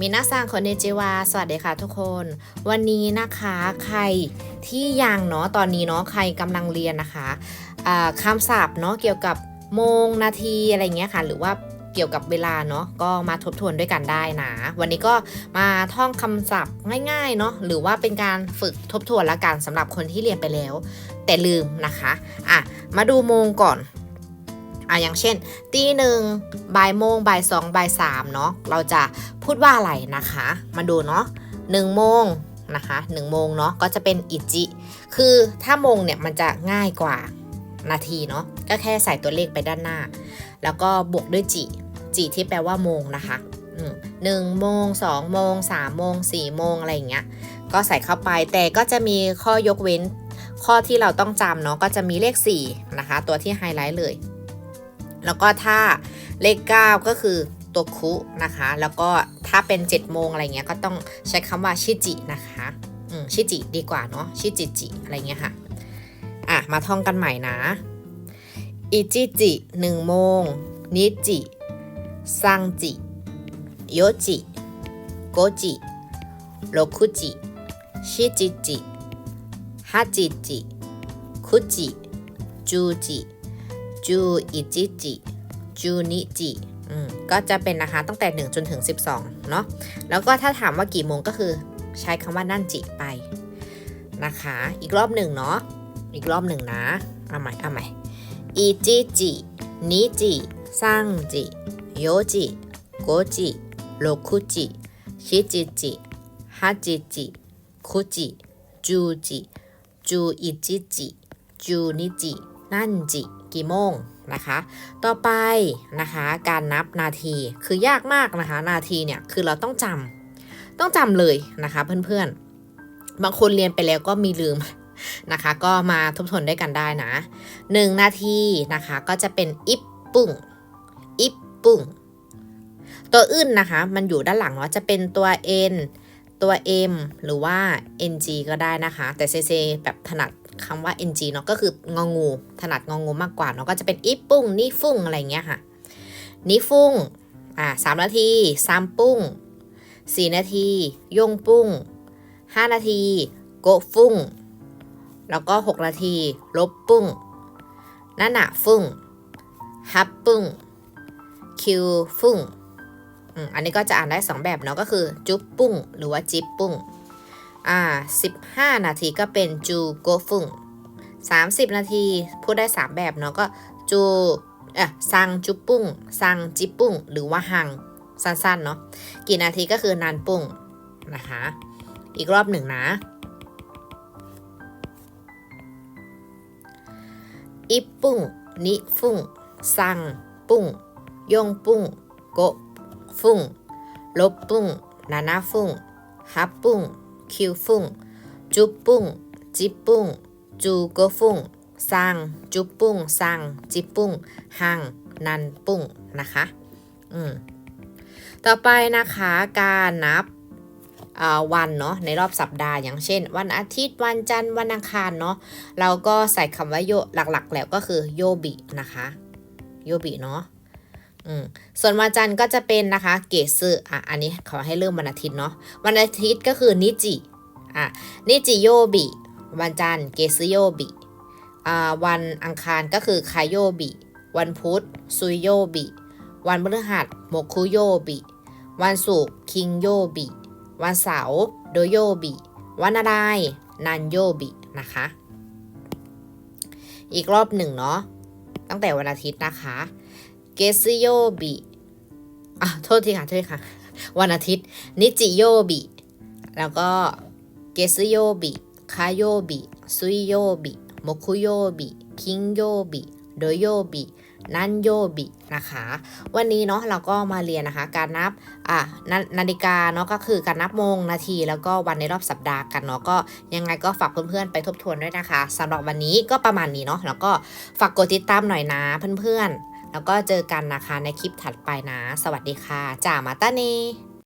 มินาซังคนเนจิวา สวัสดีค่ะทุกคน วันนี้นะคะใครที่ยังเนาะตอนนี้เนาะใครกำลังเรียนนะคะอ่าคำศัพท์เนาะเกี่ยวกับโมงนาทีอะไรเงี้ยค่ะ หรือว่าเกี่ยวกับเวลาเนาะก็มาทบทวนด้วยกันได้นะ วันนี้ก็มาท่องคำศัพท์ง่ายๆเนาะหรือว่าเป็นการฝึกทบทวนละกันสำหรับคนที่เรียนไปแล้ว แต่ลืมนะคะอะมาดูโมงก่อน อะอย่างเช่นตีหนึ่งบ่ายโมงบ่ายสองบ่ายสามเนาะเราจะพูดว่าอะไรนะคะ มาดูเนาะหนึ่งโมงนะคะหนึ่งโมงเนาะก็จะเป็นอิจิ คือถ้าโมงเนี่ยมันจะง่ายกว่านาทีเนาะก็แค่ใส่ตัวเลขไปด้านหน้า แล้วก็บวกด้วยจิ จิที่แปลว่าโมงนะคะหนึ่งโมงสองโมงสามโมงสี่โมงอะไรอย่างเงี้ยก็ใส่เข้าไปแต่ก็จะมีข้อยกเว้น ข้อที่เราต้องจำเนาะก็จะมีเลข4นะคะ ตัวที่ไฮไลท์เลย แล้วก็ถ้าเลข 9 ก็คือตัวคุนะคะ แล้วก็ถ้าเป็น 7 โมงอะไรเงี้ยก็ต้องใช้คำว่าชิจินะคะอืมชิจิดีกว่าเนาะชิจิจิอะไรเงี้ยค่ะ อะ มาท่องกันใหม่นะอิจิจิ1โมงนิจิซังจิโยจิโกจิโรคุจิชิจิจิฮาจิจิคุจิจูจิ จูอิจิจิจูนิจิก็จะเป็นนะคะตั้งแต่ 1 จนถึง 12 เนาะแล้วก็ถ้าถามว่ากี่โมงก็คือใช้คำว่านั่นจิไปนะคะ อีกรอบหนึ่งเนาะอีกรอบหนึ่งนะเอาใหม่เอาใหม่อิจิจินิจิซังจิโยจิโกจิโรคุจิชิจิจิฮาจิจิคุจิจูจิจูอิจิจิจูนิจินั่นจิ กี่โมงนะคะ ต่อไปนะคะการนับนาทีคือยากมากนะคะ นาทีเนี่ยคือเราต้องจำต้องจำเลยนะคะเพื่อนๆ บางคนเรียนไปแล้วก็มีลืมนะคะ ก็มาทบทวนด้วยกันได้นะ 1 นาทีนะคะก็จะเป็นอิปปุ้งอิปปุ้งตัวอื่นนะคะ มันอยู่ด้านหลังเนาะจะเป็นตัว n ตัว m หรือว่า ng ก็ได้นะคะ แต่เซเซแบบถนัด คำว่า ng เนาะก็คืององู ถนัดงองูมากกว่าเนาะก็จะเป็นอีปุ้งนี่ฟุ้งอะไรเงี้ยค่ะนี่ฟุ้งอ่าสามนาทีซามปุ้งสี่นาทียงปุ้งห้านาที โกฟุ้งแล้วก็หกนาที ลบปุ้งนั่นน่ะฟุ้งฮับปุ้งคิวฟุ้งอันนี้ก็จะอ่านได้สองแบบเนาะก็คือจุ๊บปุ้งหรือว่าจิ๊บปุ้ง อ่า15 นาทีก็เป็นจูโกฟุง30 นาทีพูดได้ 3 แบบเนาะก็จูเอะซังจุปุ้งซังจิปุ้งหรือว่าหังสั้นๆเนาะกี่นาทีก็คือนานปุ้งนะคะอีกรอบหนึ่งนะอิปุ้งนิฟุ่งซังปุ้งยงปุ้งโกฟุ่งลบปุ้งนานาฟุ่งฮับปุ้ง คิวฟุ่งจุบปุ้งจิบปุ้งจูโกฟุ่งซังจุบปุ้งซังจิบปุ้งหังนันปุ้งนะคะอืมต่อไปนะคะการนับวันเนาะในรอบสัปดาห์อย่างเช่น วันอาทิตย์วันจันทร์วันอังคารเนาะเราก็ใส่คำว่าโยหลักๆ แล้วก็คือโยบินะคะโยบิเนาะ ส่วนวันจันทร์ก็จะเป็นนะคะเกซึอะอันนี้ขอให้เริ่มวันอาทิตย์เนาะวันอาทิตย์ก็คือนิจิอะนิจิโยบิ วันจันทร์เกซึโยบิอ่าวันอังคารก็คือคายโยบิ วันพุธซุยโยบิ วันพฤหัสโมคุโยบิ วันศุกร์คิงโยบิ วันเสาร์โดโยบิ วันอะไรนันโยบินะคะ อีกรอบหนึ่งเนาะตั้งแต่วันอาทิตย์นะคะ เกซโยบิอะโทษทีค่ะโทษค่ะ วันอาทิตย์ นิจิโยบิ แล้วก็เกซึโยบิคาโยบิซุยโยบิโมคุโยบิคิงโยบิโดโยบินันโยบินะคะ วันนี้เนาะเราก็มาเรียนนะคะ การนับอะนานาฬิกาเนาะก็คือการนับโมงนาทีแล้วก็วันในรอบสัปดาห์กันเนาะก็ยังไงก็ฝากเพื่อนๆไปทบทวนด้วยนะคะสำหรับวันนี้ก็ประมาณนี้เนาะแล้วก็ฝากกดติดตามหน่อยนะเพื่อนๆ แล้วก็เจอกันนะคะในคลิปถัดไปนะ สวัสดีค่ะจ่ามาตาเน